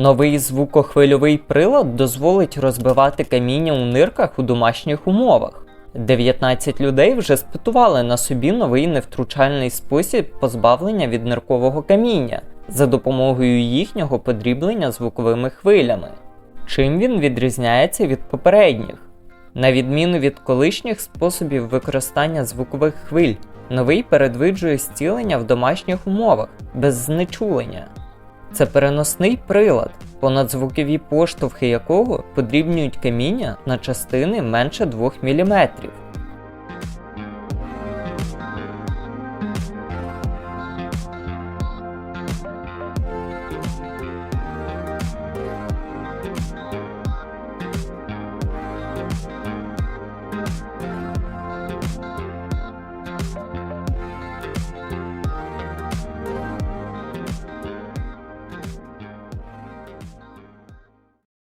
Новий звукохвильовий прилад дозволить розбивати каміння у нирках у домашніх умовах. 19 людей вже спитували на собі новий невтручальний спосіб позбавлення від ниркового каміння за допомогою їхнього подріблення звуковими хвилями. Чим він відрізняється від попередніх? На відміну від колишніх способів використання звукових хвиль, новий передвиджує зцілення в домашніх умовах без знечулення. Це переносний прилад, понадзвукові поштовхи якого подрібнюють каміння на частини менше 2 мм.